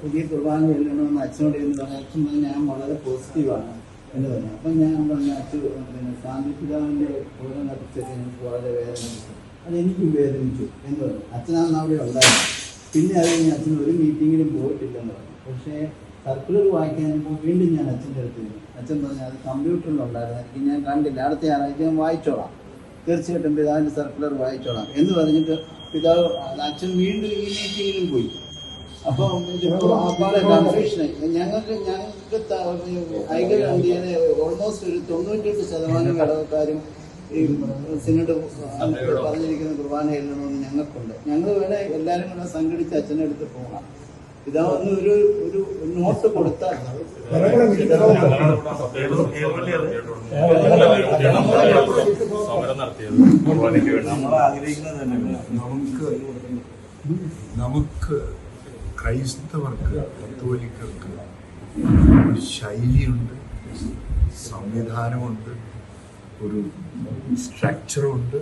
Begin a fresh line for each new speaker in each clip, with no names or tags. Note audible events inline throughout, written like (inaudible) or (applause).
പുതിയ കുർബാന ചെല്ലണമെന്ന് അച്ഛനോട് എന്ന് പറഞ്ഞു അച്ഛൻ ഞാൻ വളരെ പോസിറ്റീവാണ് എന്ന് പറഞ്ഞു. അപ്പം ഞാൻ പറഞ്ഞു അച്ഛൻ പിന്നെ സാന്തിപിതാവിന്റെ ഓരോന്നൊക്കെ എനിക്ക് വളരെ വേദനിച്ചു അതെനിക്കും വേദനിച്ചു എന്ന് പറഞ്ഞു. അച്ഛനാണ് അവിടെ ഉണ്ടായിരുന്നു പിന്നെ അത് ഞാൻ അച്ഛൻ ഒരു മീറ്റിങ്ങിലും പോയിട്ടില്ലെന്ന് പറഞ്ഞു. പക്ഷേ സർക്കുലർ വായിക്കാനിപ്പോൾ വീണ്ടും ഞാൻ അച്ഛന്റെ അടുത്ത് വരും അച്ഛൻ പറഞ്ഞു അത് കമ്പ്യൂട്ടറിലുണ്ടായിരുന്നു എനിക്ക് ഞാൻ കണ്ടില്ല. അടുത്ത ഞായറാഴ്ച ഞാൻ വായിച്ചോളാം. തീർച്ചയായിട്ടും പിതാവിന്റെ സർക്കുലർ വായിച്ചോളാം എന്ന് പറഞ്ഞിട്ട് പിതാവ് അച്ഛൻ വീണ്ടും ഈ മീറ്റിങ്ങിലും പോയി. അപ്പം കൺഫ്യൂഷനായി ഞങ്ങൾക്ക് ഞങ്ങൾക്ക് ഐക്യഗാന്ധിയെ ഓൾമോസ്റ്റ് ഒരു തൊണ്ണൂറ്റെട്ട് ശതമാനം ഘടകക്കാരും ഈ സിനഡ് പറഞ്ഞിരിക്കുന്ന കുർബാനയിൽ ചെല്ലണമെന്ന് ഞങ്ങൾക്കുണ്ട്. ഞങ്ങൾ വേണേ എല്ലാവരും കൂടെ സംഘടിച്ച് അച്ഛന്റെ അടുത്ത് പോകാം ഇതാവുന്ന ഒരു ഒരു നോട്ട് കൊടുത്താൽ
സമരം നടത്തിയത് കുർബാനയ്ക്ക് വേണ്ടി
നമ്മൾ ആഗ്രഹിക്കുന്നത് തന്നെ.
നമുക്ക് നമുക്ക് ക്രൈസ്തവർക്ക് കത്തോലിക്കർക്ക് ഒരു ശൈലിയുണ്ട് സംവിധാനമുണ്ട് ഒരു സ്ട്രക്ചറുണ്ട്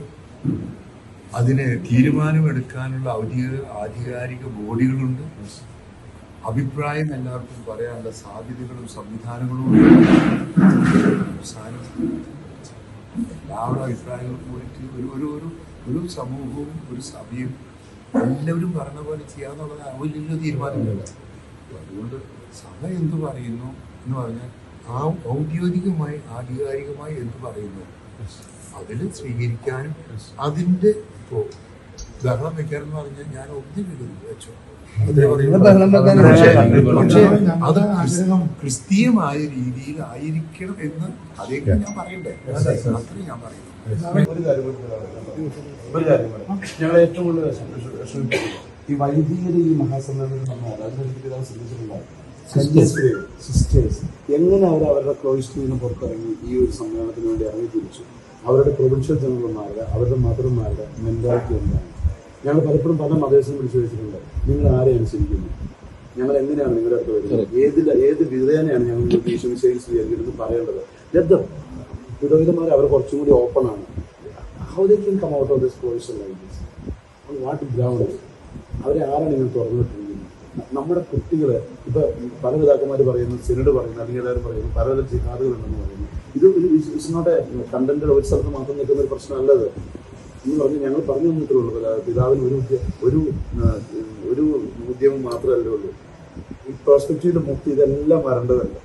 അതിന് തീരുമാനമെടുക്കാനുള്ള ഔദ്യോഗിക ആധികാരിക ബോഡികളുണ്ട്. അഭിപ്രായം എല്ലാവർക്കും പറയാനുള്ള സാധ്യതകളും സംവിധാനങ്ങളും എല്ലാവരുടെ അഭിപ്രായങ്ങളും ഒരു ഒരു ഒരു ഒരു സമൂഹവും ഒരു സഭയും എല്ലാവരും പറഞ്ഞ പോലെ ചെയ്യാന്നുള്ളത് വലിയ തീരുമാനമില്ല. അതുകൊണ്ട് സഭ എന്തു പറയുന്നു എന്ന് പറഞ്ഞാൽ ആ ഔദ്യോഗികമായി ആധികാരികമായി എന്ത് പറയുന്നു? അതിൽ സ്വീകരിക്കാനും അതിന്റെ ഇപ്പോൾ ബഹളം വെക്കാറെന്ന് പറഞ്ഞാൽ ഞാൻ ഒന്നും വിടുന്നു വെച്ചോ. അതേ
ആഗ്രഹം
ക്രിസ്തീയമായ രീതിയിൽ ആയിരിക്കണം എന്ന് അതേക്കാൾ ഞാൻ പറയണ്ടേ? അത്രയും ഞാൻ പറയുന്നു
ഒരു കാര്യം ഒരു കാര്യം ഞങ്ങൾ ഏറ്റവും കൂടുതൽ ഈ വൈദികര് ഈ ശ്രദ്ധിച്ചിട്ടുണ്ടാവും കന്യാസ്ത്രീകൾ സിസ്റ്റേഴ്സ് എങ്ങനെ അവർ അവരുടെ ക്ലോയിസ്റ്റിൽ നിന്ന് പുറത്തിറങ്ങി ഈ ഒരു സമ്മേളനത്തിന് വേണ്ടി ഇറങ്ങി തിരിച്ചു അവരുടെ പ്രൊവിൻഷ്യൽ ജനറൽമാരുടെ അവരുടെ മദർമാരുടെ മെന്റാലിറ്റി എന്താണ്? ഞങ്ങൾ പലപ്പോഴും പല മതേഴ്സും വിളിച്ചു ചോദിച്ചിട്ടുണ്ട്. നിങ്ങൾ ആരെ അനുസരിക്കുന്നു? ഞങ്ങൾ എന്തിനാണ് നിങ്ങളുടെ അടുത്ത് വരുന്നത്? ഏതിൽ ഏത് വിധേനയാണ് ഞങ്ങൾ നിങ്ങൾക്ക് സെയിൽസ് സ്വീകരിക്കുന്നത് പറയേണ്ടത്? ലബ്ധം. പുരോഹിതന്മാർ അവർ കുറച്ചും കൂടി ഓപ്പൺ ആണ്. How they can come out of this provision like this what ground അവരെ ആരാണ് ഇങ്ങനെ തുറന്നു വിട്ടിരിക്കുന്നത് നമ്മുടെ കുട്ടികളെ ഇപ്പൊ പല പിതാക്കന്മാർ പറയുന്നു സിനഡ് പറയുന്നു അല്ലെങ്കിൽ എല്ലാവരും പറയുന്നു പലതരം ജിഹാദുകളുണ്ടെന്ന് പറയുന്നു. ഇത് ഒരു ഇറ്റ്സ് നോട്ട് എ കണ്ടന്റ് ഒരു സ്ഥലത്ത് മാത്രം നിൽക്കുന്ന ഒരു പ്രശ്നമല്ലത് എന്ന് പറഞ്ഞ് ഞങ്ങൾ പറഞ്ഞു തന്നിട്ടേ ഉള്ളൂ. പിതാവിന് ഒരു ഒരു ഒരു ഉദ്യമം മാത്രമല്ലേ ഉള്ളൂ. ഈ പ്രോസ്പെക്റ്റീവിന്റെ മുക്തി ഇതെല്ലാം വരേണ്ടതല്ല?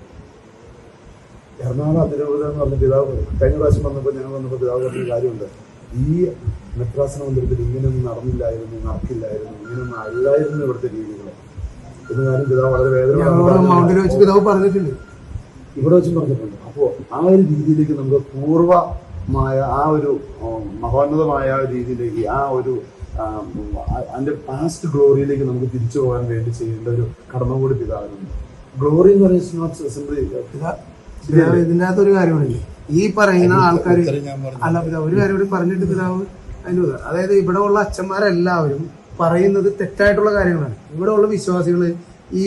എറണാകുളം അതിരൂപത എന്ന് പറഞ്ഞ പിതാവ് കഴിഞ്ഞ പ്രാവശ്യം വന്നപ്പോൾ ഞങ്ങൾ വന്നപ്പോൾ പിതാവ് പറഞ്ഞ കാര്യമുണ്ട്. ഈ മെത്രാസന മന്ദിരത്തിൽ ഇങ്ങനെയൊന്നും നടന്നില്ലായിരുന്നു നടക്കില്ലായിരുന്നു ഇങ്ങനെയൊന്നും അല്ലായിരുന്നു ഇവിടുത്തെ രീതികൾ. എന്ന് കാര്യം പിതാവ് വളരെ വേദന ഇവിടെ വെച്ചും പറഞ്ഞിട്ടുണ്ട്. അപ്പോൾ ആ ഒരു രീതിയിലേക്ക് നമുക്ക് പൂർവമായ ആ ഒരു മഹോന്നതമായ രീതിയിലേക്ക് ആ ഒരു അതിന്റെ പാസ്റ്റ് ഗ്ലോറിയിലേക്ക് നമുക്ക് തിരിച്ചു പോകാൻ വേണ്ടി ചെയ്യേണ്ട ഒരു കടമ കൂടി പിതാവിനുണ്ട് ഗ്ലോറി എന്ന് പറയുന്നത് സിംപ്ലി
പിതാവ് ഇതിന്റെ അകത്ത് ഒരു കാര്യമുണ്ട് ഈ പറയുന്ന ആൾക്കാർ അല്ല പിതാവ് ഒരു കാര്യം കൂടി പറഞ്ഞിട്ട് പിതാവ് അതിന് അതായത് ഇവിടെ ഉള്ള അച്ഛന്മാരെല്ലാവരും പറയുന്നത് തെറ്റായിട്ടുള്ള കാര്യങ്ങളാണ്. ഇവിടെ ഉള്ള വിശ്വാസികൾ ഈ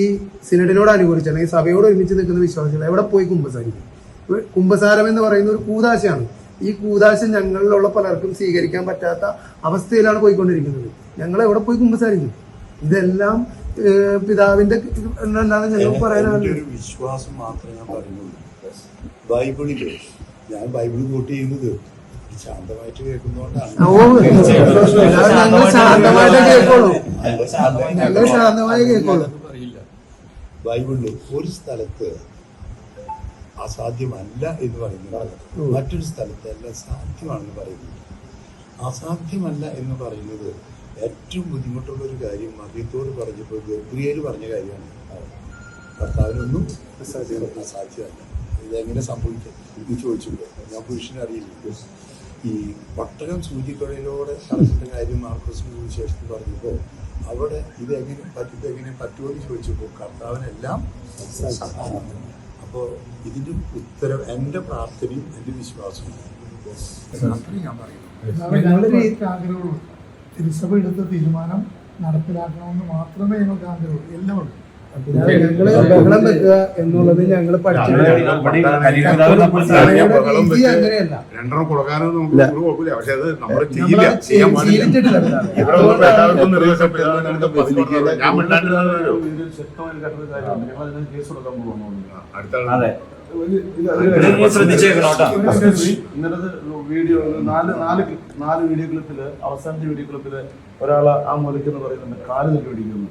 സിനഡിനോട് അനുകൂലിച്ച് അല്ലെങ്കിൽ സഭയോട് ഒരുമിച്ച് നിൽക്കുന്ന വിശ്വാസികൾ എവിടെ പോയി കുമ്പസാരിക്കും? കുംഭസാരം കുമ്പസാരം എന്ന് പറയുന്ന ഒരു കൂതാശയാണ്. ഈ കൂതാശ ഞങ്ങളിലുള്ള പലർക്കും സ്വീകരിക്കാൻ പറ്റാത്ത അവസ്ഥയിലാണ് പോയിക്കൊണ്ടിരിക്കുന്നത്. ഞങ്ങൾ എവിടെ പോയി കുമ്പസാരിക്കും? ഇതെല്ലാം പിതാവിന്റെ ഞങ്ങൾ പറയാനാണ്
ഒരു വിശ്വാസം മാത്രമേ ഞാൻ പറയുന്നുള്ളൂ. ബൈബിളിൽ ഞാൻ ബൈബിൾ കോട്ട് ചെയ്യുന്നത് ശാന്തമായിട്ട്
പിതാവ് ഞങ്ങൾ ശാന്തമായിട്ട് കേൾക്കുള്ളൂ. ഞങ്ങൾ ശാന്തമായി കേൾക്കുള്ളൂ.
ബൈബിളിൽ ഒരു സ്ഥലത്ത് അസാധ്യമല്ല എന്ന് പറയുന്നത്. മറ്റൊരു സ്ഥലത്തെല്ലാം സാധ്യമാണെന്ന് പറയുന്നത്. അസാധ്യമല്ല എന്ന് പറയുന്നത് ഏറ്റവും ബുദ്ധിമുട്ടുള്ള ഒരു കാര്യം മറിയത്തോട് പറഞ്ഞപ്പോൾ ഗബ്രിയേൽ പറഞ്ഞ കാര്യമാണ്. ഭർത്താവിനൊന്നും അസാധ്യമല്ല. ഇതെങ്ങനെ സംഭവിക്കും? എന്ന് ചോദിച്ചിട്ടുണ്ട്. ഞാൻ പുരുഷനെ അറിയില്ല. ഈ പട്ടകം സൂചിക്കുഴയിലൂടെ നടക്കുന്ന കാര്യം മാർക്കോസ് സുവിശേഷത്തിൽ പറഞ്ഞപ്പോൾ അവിടെ ഇതെങ്ങനെ പറ്റും എങ്ങനെ പറ്റുമോ എന്ന് ചോദിച്ചപ്പോൾ കർത്താവിനെല്ലാം അപ്പോൾ ഇതിന്റെ ഉത്തരം എന്റെ പ്രാർത്ഥനയും എന്റെ വിശ്വാസവും.
ആഗ്രഹമുള്ളൂ. തിരുസഭ എടുത്ത തീരുമാനം നടപ്പിലാക്കണമെന്ന് മാത്രമേ ഞങ്ങൾക്ക് ആഗ്രഹമുള്ളൂ. എല്ലാം
പിതാവ് ഞങ്ങൾ ബഹളം വെക്കുക എന്നുള്ളത് ഞങ്ങൾ
രണ്ടെണ്ണം കൊടുക്കാനൊന്നും. കുഴപ്പമില്ല. പക്ഷെ അത് നമ്മൾ ചെയ്യില്ല. ചെയ്യാൻ പാടില്ല. ഞാൻ.
ഇന്നലത്തെ വീഡിയോ നാല് നാല് നാല് വീഡിയോ ക്ലിപ്പിൽ അവസാനത്തെ വീഡിയോ ക്ലിപ്പിൽ ഒരാളെ ആ മുലക്കെന്ന് പറയുന്നുണ്ട്. കാൽ തല്ലി പിടിക്കുന്നു.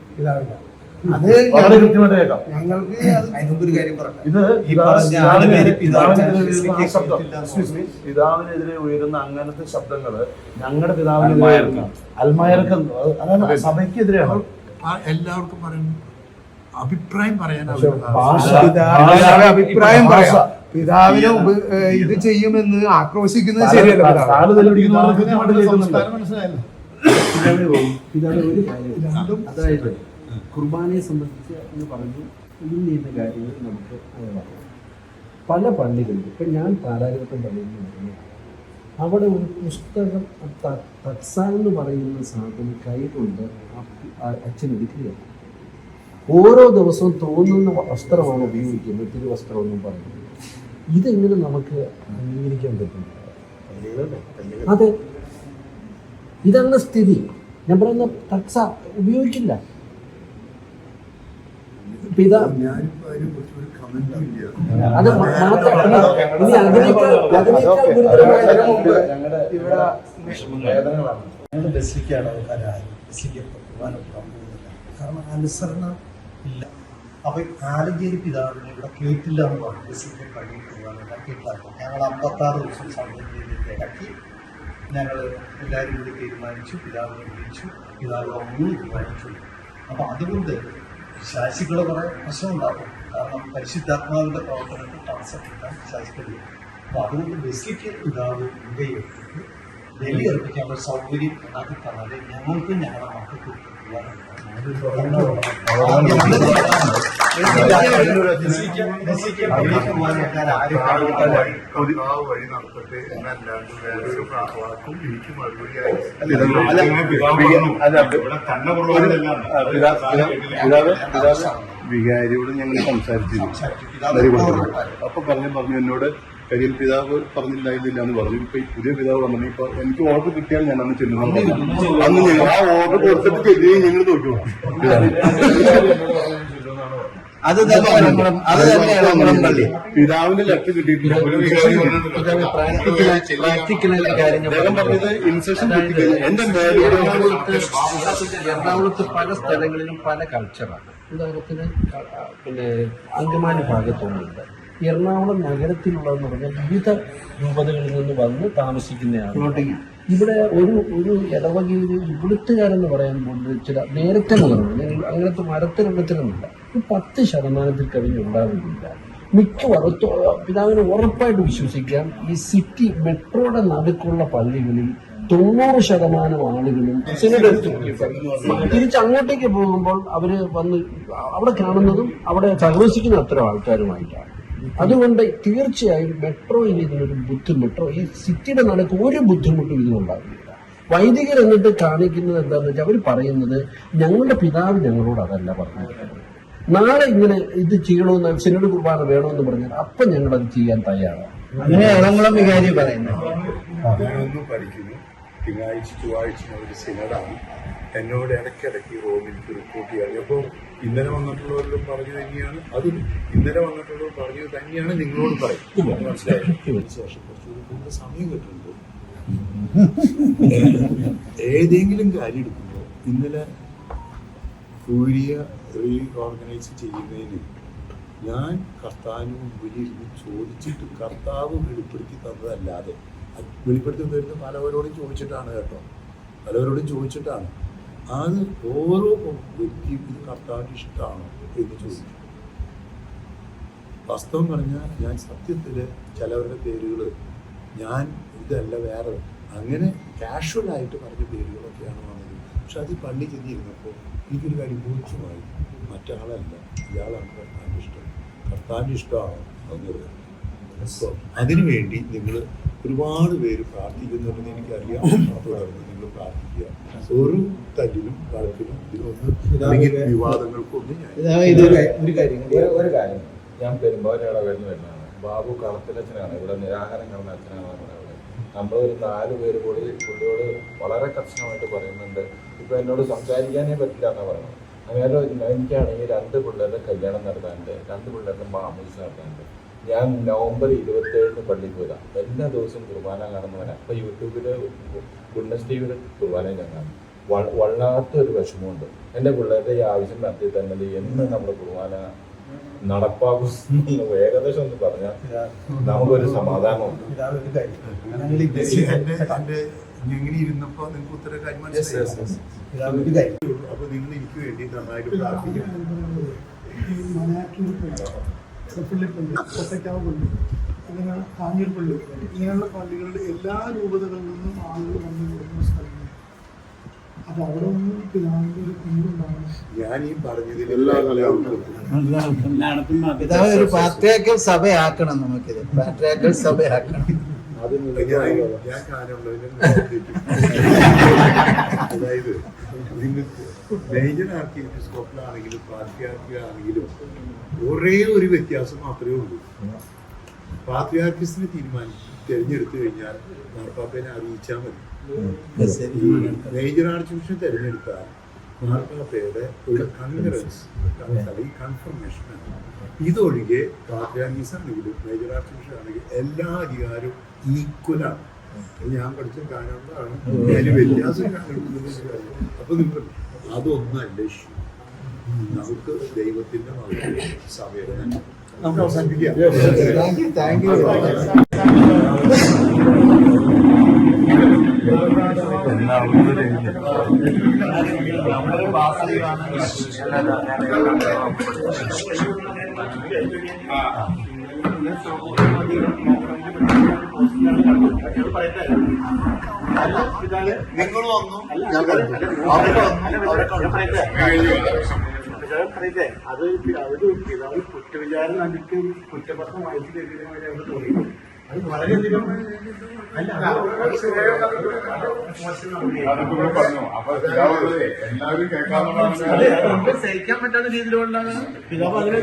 അത്
വളരെ കൃത്യമായിട്ട് കേൾക്കാം.
ഞങ്ങൾക്ക്
അതിനുമ്പൊരു കാര്യം
ഇത്
പിതാവിനെ
പിതാവിനെതിരെ ഉയരുന്ന അങ്ങനത്തെ ശബ്ദങ്ങൾ ഞങ്ങളുടെ പിതാവിനെതിരെ അൽമായർക്കം. അതാണ് സഭയ്ക്കെതിരെയാണ്.
ആ എല്ലാവർക്കും പറയുന്നു അഭിപ്രായം പറയാൻ
അഭിപ്രായം
ഭാഷ.
പറയാം. പിതാവിനെ ഇത് ചെയ്യുമെന്ന് ആക്രോശിക്കുന്നത് ശരിയല്ല പിതാവ്.
കാൽ തല്ലി പിടിക്കുന്നവർ കൃത്യമായിട്ട് കേൾക്കുന്നുണ്ട്?
സംസ്കാരം മനസ്സിലായല്ലോ.
ഇതാണ് ഒരു കാര്യം അതായത് കുർബാനയെ സംബന്ധിച്ച് എന്ന് പറഞ്ഞു ഇന്ന ചെയ്യുന്ന കാര്യങ്ങൾ നമുക്ക് അറിയാം പല പള്ളികളിലും ഇപ്പം ഞാൻ പാലാരിവട്ടം പള്ളിയിൽ നിന്ന് അവിടെ ഒരു പുസ്തകം ത- തത്സ എന്ന് പറയുന്ന സാധനം കൈകൊണ്ട് അച്ഛൻ എടുക്കുകയാണ്. ഓരോ ദിവസവും തോന്നുന്ന വസ്ത്രമാണ് ഉപയോഗിക്കുന്നത് തിരുവസ്ത്രമെന്നും പറയുന്നത് ഇതെങ്ങനെ നമുക്ക് അംഗീകരിക്കാൻ പറ്റും? അതെ. ഇതാണ് സ്ഥിതി. ഞാൻ പറയുന്ന തക്സ ഉപയോഗിക്കില്ല പിതാ
ഞാനിപ്പോ അതിനെക്കുറിച്ച് ഒരു കമന്റും ഇല്ല
അത് മ- മാത്രമല്ല ഇനി അതിനേക്കാൾ അതിനേക്കാൾ ഗുരുതരമായ
അതിനു മുമ്പ്
ബസ്സിക്കാണ് ബസ്സിക്ക് പോകുന്നില്ല. കാരണം അനുസരണ ഇല്ല. അപ്പൊ ആലഞ്ചേരി പിതാവിനെ ഇവിടെ കേട്ടില്ല എന്ന് പറഞ്ഞു. ബസ്സിന്റെ കേട്ടില്ല ഞങ്ങൾ അമ്പത്താറ് ദിവസം സംഘടനയിലേക്ക് ഇടയ്ക്ക് ഞങ്ങൾ എല്ലാവരും കൂടി തീരുമാനിച്ചു പിതാവിനെ വിളിച്ചു പിതാവ് വന്നു തീരുമാനിച്ചു അപ്പൊ അതുകൊണ്ട് ശാസികളെ കുറെ പ്രശ്നമുണ്ടാകും കാരണം പരിശുദ്ധാത്മാവിന്റെ പ്രവർത്തനത്തിൽ തടസ്സം കിട്ടാൻ ശാസികളില്ല അപ്പൊ അതുകൊണ്ട് ബസ്സിക്ക് പിതാവ് മുൻകൈയെടുത്തിട്ട് ബലി അർപ്പിക്കാനുള്ള സൗകര്യം ഉണ്ടാക്കി തന്നാൽ ഞങ്ങൾക്ക് ഞങ്ങളുടെ മക്കൾക്ക്
വികാരിയോട് ഞങ്ങൾ സംസാരിച്ചിരുന്നു അപ്പൊ പറഞ്ഞു പറഞ്ഞു എന്നോട് കാര്യം പിതാവ് പറഞ്ഞില്ലായിരുന്നില്ല എന്ന് പറഞ്ഞു. ഇപ്പൊ പുതിയ പിതാവ് വന്നു ഇപ്പൊ എനിക്ക് ഓർഡർ കിട്ടിയാൽ ഞാൻ അന്ന് ചെല്ലുന്നു അന്ന് ഞങ്ങൾ ആ ഓർഡർ കൊടുത്തിട്ട് ചെല്ലുകയും ഞങ്ങൾ നോക്കി
അത്
പിതാവിന്റെ ലക്ഷ്യം കിട്ടിയിട്ടില്ല. അദ്ദേഹം. പറഞ്ഞത്. ഇൻസെഷൻ എന്റെ
എറണാകുളത്ത് എറണാകുളത്ത് പല സ്ഥലങ്ങളിലും പല കൾച്ചറാണ് ഉദാഹരണത്തിന് പിന്നെ അങ്കമാലി ഭാഗത്തൊന്നുണ്ട് എറണാകുളം നഗരത്തിലുള്ളതെന്ന് പറഞ്ഞാൽ വിവിധ രൂപതകളിൽ നിന്ന് വന്ന് താമസിക്കുന്നതാണ് ഇവിടെ ഒരു ഒരു ഇടവകയിൽ ഇവിടുത്തുകാരെന്ന് പറയുമ്പോൾ ചില നേരത്തെ ഞങ്ങൾ അങ്ങനത്തെ മരത്തിലെണ്ണത്തിലൊന്നുമില്ല ഒരു പത്ത് ശതമാനത്തിൽ കവിഞ്ഞ് ഉണ്ടാകുന്നില്ല മിക്കവാറും പിതാവിനെ ഉറപ്പായിട്ട് വിശ്വസിക്കാം ഈ സിറ്റി മെട്രോയുടെ നടുക്കുള്ള പള്ളികളിൽ തൊണ്ണൂറ് ശതമാനം ആളുകളും തിരിച്ചങ്ങോട്ടേക്ക് പോകുമ്പോൾ അവർ വന്ന് അവിടെ കാണുന്നതും അവിടെ സഹവസിക്കുന്ന അത്തരം ആൾക്കാരുമായിട്ടാണ്. അതുകൊണ്ട് തീർച്ചയായും മെട്രോയിൽ ഇതിനൊരു ബുദ്ധിമുട്ടോ ഈ സിറ്റിയുടെ നടക്ക് ഒരു ബുദ്ധിമുട്ടും ഇതിനുണ്ടാകില്ല വൈദികർ എന്നിട്ട് കാണിക്കുന്നത് എന്താണെന്ന് വെച്ചാൽ അവർ പറയുന്നത് ഞങ്ങളുടെ പിതാവ് ഞങ്ങളോട് അതല്ല പറഞ്ഞിരിക്കുന്നത് നാളെ ഇങ്ങനെ ഇത് ചെയ്യണമെന്ന് സിനിമ കുർബാന വേണമെന്ന് പറഞ്ഞാൽ അപ്പം ഞങ്ങൾ അത് ചെയ്യാൻ തയ്യാറാണ്.
അങ്ങനെ ഇളംകുളം വികാരി പറയുന്നത്
ഞാനൊന്നും പഠിക്കുന്നു. തിങ്കളാഴ്ച ചൊവ്വാഴ്ച ഒരു സിനഡാണ്. എന്നോട് ഇടയ്ക്കിടയ്ക്ക് റോമിൽ റിപ്പോർട്ട് ചെയ്യാൻ അപ്പോൾ ഇന്നലെ വന്നിട്ടുള്ളവരിലും പറഞ്ഞു തന്നെയാണ്. അതും ഇന്നലെ വന്നിട്ടുള്ളവർ പറഞ്ഞത് തന്നെയാണ് നിങ്ങളോട് പറയും മനസ്സിലായോ? ശേഷം കുറച്ചുകൂടി സമയം കിട്ടുന്നുണ്ട്. ഏതെങ്കിലും കാര്യം എടുക്കുമ്പോൾ ഇന്നലെ കൂരിയ റീ ഓർഗനൈസ് ചെയ്യുന്നതിന് ഞാൻ കർത്താവിന് മുമ്പിൽ ഇരുന്ന് ചോദിച്ചിട്ട് കർത്താവ് വെളിപ്പെടുത്തി തന്നതല്ലാതെ. വെളിപ്പെടുത്തി തരുന്ന പലവരോടും ചോദിച്ചിട്ടാണ് കേട്ടോ. പലവരോടും ചോദിച്ചിട്ടാണ്. അത് ഓരോ വ്യക്തിയും ഇത് കർത്താവിന് ഇഷ്ടമാണോ എന്ന് ചോദിച്ചു വാസ്തവം പറഞ്ഞാൽ ഞാൻ സത്യത്തിൽ ചിലവരുടെ പേരുകൾ ഞാൻ ഇതല്ല വേറെ അങ്ങനെ കാഷ്വലായിട്ട് പറഞ്ഞ പേരുകളൊക്കെയാണ് വന്നത്. പക്ഷെ അത് പള്ളി ചെന്നിരുന്നപ്പോൾ എനിക്കൊരു കാര്യം ബോധ്യമായി. മറ്റാളല്ല ഇയാളാണ് കർത്താവിന്റെ ഇഷ്ടം. കർത്താവിന്റെ ഇഷ്ടമാണോ? അതിനുവേണ്ടി നിങ്ങൾ ഒരുപാട് പേര് പ്രാർത്ഥിക്കുന്നുണ്ടെന്ന് എനിക്കറിയാം. (coughs) തുടർന്ന് നിങ്ങൾ പ്രാർത്ഥിക്കുക ഒരു തല്ലിലും വഴക്കിലും ഇതിലൊന്നും അല്ലെങ്കിൽ വിവാദങ്ങൾക്കൊന്നും ഞാൻ
ഒരു കാര്യം
ഞാൻ വരുന്ന വരുന്നതാണ്. ബാബു കളത്തിലച്ഛനാണ്. ഇവിടെ നിരാഹാരം കാണുന്ന അച്ഛനാണ് നമ്മുടെ അവിടെ. നമ്മൾ ഒരു നാല് പേര് കൂടി പുള്ളിയോട് വളരെ കർശനമായിട്ട് പറയുന്നുണ്ട്. ഇപ്പൊ എന്നോട് സംസാരിക്കാനേ പറ്റില്ല എന്നാ പറയുന്നത് അങ്ങനെ എനിക്കാണെങ്കിൽ രണ്ട് പിള്ളേരുടെ കല്യാണം നടത്താനുണ്ട്. രണ്ട് പിള്ളേരുടെ മാമൂസ് നടത്താനുണ്ട്. ഞാൻ നവംബർ ഇരുപത്തി ഏഴിന് പള്ളിയിൽ പോയതാ. എല്ലാ ദിവസവും കുർബാന കാണുന്നവനാ അപ്പൊ യൂട്യൂബിൽ ഗുഡ്നസ് ടിവിയുടെ കുർബാന ഞാൻ കാണും. വ- വല്ലാത്തൊരു വിഷമമുണ്ട്. എന്റെ പിള്ളേരുടെ ഈ ആവശ്യം നടത്തി തന്നെ എന്ന് നമ്മുടെ കുർബാന നടപ്പാകും എന്ന് ഏകദേശം ഒന്ന് പറഞ്ഞാൽ നമുക്കൊരു സമാധാനമുണ്ട്.
ഒരു
എന്റെ എന്റെ ഇരുന്നപ്പോ നിങ്ങൾക്ക് ഉത്തര കാര്യം മനസ്സിലായി.
ഒരു
അപ്പൊ നിങ്ങൾ എനിക്ക് വേണ്ടി നന്നായിട്ട് പ്രാർത്ഥിക്കണം
പള്ളി അങ്ങനെ കാഞ്ഞൂർ പള്ളി ഇങ്ങനെയുള്ള പള്ളികളുടെ എല്ലാ രൂപതകളിൽ നിന്നും ആളുകൾ വന്നു കൂടുന്ന സ്ഥലങ്ങൾ അപ്പൊ അവിടെ ഒന്നും പിതാവിന്റെ ഒരു കുഞ്ഞുണ്ടാവണം.
ഞാൻ ഈ പറഞ്ഞതിൽ
പിതാവ് ഒരു പാത്രിയാക്കൽ സഭയാക്കണം നമുക്കിത്. പാത്രിയാക്കൽ സഭയാക്കണം.
ഞാൻ ഞാൻ കാനുള്ളതിന് അതായത് നിങ്ങൾക്ക് മേജർ ആർക്കി എപ്പിസ്കോപ്പിലാണെങ്കിലും പാർട്ടിയാർക്കിലാണെങ്കിലും ഒരേ ഒരു വ്യത്യാസം മാത്രമേ ഉള്ളൂ. പാത്രിയാർക്കിസിനെ തീരുമാനിച്ചു തിരഞ്ഞെടുത്തു കഴിഞ്ഞാൽ മാർപ്പാപ്പേനെ അറിയിച്ചാൽ മതി. മേജർ ആർച്ച് ബിഷപ്പ് തിരഞ്ഞെടുത്താൽ മാർപ്പാപ്പയുടെ ഒരു കൺഗ്രസ് കൺഫർമേഷൻ ഇതൊഴികെ പാത്രിയാർക്കിസ് ആണെങ്കിലും മേജർ ആർച്ച് ബിഷപ്പ് ആണെങ്കിലും എല്ലാ അധികാരവും ഈക്വലാണ് ഞാൻ പഠിച്ച കാരണമാണ് അതിന് വ്യത്യാസം അപ്പൊ നിങ്ങൾ അതൊന്നല്ല ഇഷ്യൂ നമുക്ക് ദൈവത്തിന്റെ മകൻ സഭയുടെ നമുക്ക് അവസാനിപ്പിക്കാം.
താങ്ക് യു താങ്ക് യു
നിങ്ങൾ വന്നു ഞാൻ
പറയട്ടെ അത് അവർ പിതാവ് കുറ്റവിചാരം കണ്ടിട്ട് കുറ്റപത്രം വായിച്ചു തരുന്നതിന് തോന്നി അത് വളരെയധികം അല്ല അത്. ശരിയായ അതെ അത് നമുക്ക് സഹിക്കാൻ പറ്റാത്ത രീതിയിലുള്ളതാണ് പിതാവ് അതിനെ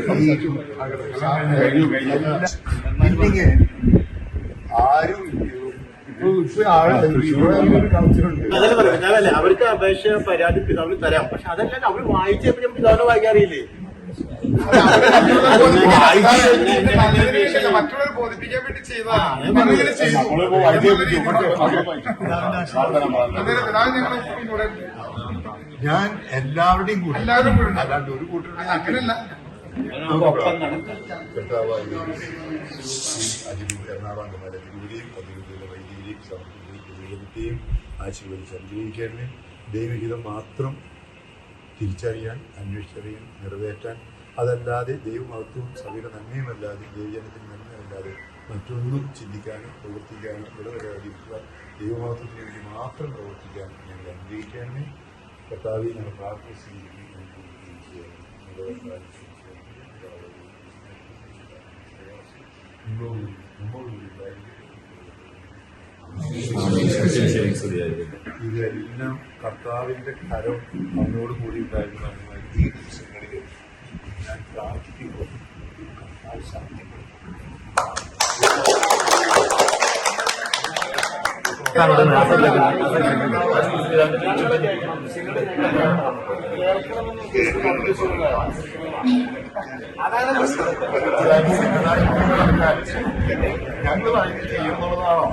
ഇല്ലെങ്കിൽ ആരും ഇവിടെ
അതല്ല പറയാം. അവർക്ക് അപേക്ഷ പരാതി പിതാവിന് തരാം. പക്ഷെ അതല്ലാതെ അവർ വായിച്ചപ്പോ ഞാൻ പിതാവിനെ വായിക്കാറിയില്ലേ
മറ്റുള്ളവർ ബോധിപ്പിക്കാൻ വേണ്ടി
ഞാൻ
എല്ലാവരുടെയും കൂടെ
എല്ലാവരും കൂടെ.
അല്ലാണ്ട് ഒരു കൂട്ടരുടെ
അങ്ങനെയല്ല
സമർപ്പിക്കുകയും ആശീർവദിച്ച് അനുഗ്രഹിക്കണമേ ദൈവഹിതം മാത്രം തിരിച്ചറിയാൻ അന്വേഷിച്ചറിയാൻ നിറവേറ്റാൻ അതല്ലാതെ ദൈവമഹത്വവും സഭയുടെ നന്മയുമല്ലാതെ ദൈവജനത്തിന് നന്മയല്ലാതെ മറ്റൊന്നും ചിന്തിക്കാനും പ്രവർത്തിക്കാനും ഇടവരാതിരിക്കുവാൻ വരാതിരിക്കുവാൻ ദൈവമഹത്വത്തിന് വേണ്ടി മാത്രം പ്രവർത്തിക്കാൻ ഞങ്ങൾ അനുഗ്രഹിക്കാനേ കർത്താവെ ഞങ്ങൾ പ്രാർത്ഥിച്ചിരിക്കുന്നു. ഇതെല്ലാം കർത്താവിന്റെ കരം അവനോട് കൂടി ഉണ്ടായിരുന്നു ഈ ദിവസങ്ങളിൽ ഞാൻ പ്രാർത്ഥിക്കുമ്പോൾ കർത്താവ് ശക്തിപ്പെടും ഞങ്ങൾ ചെയ്യുന്നുള്ളതാണോ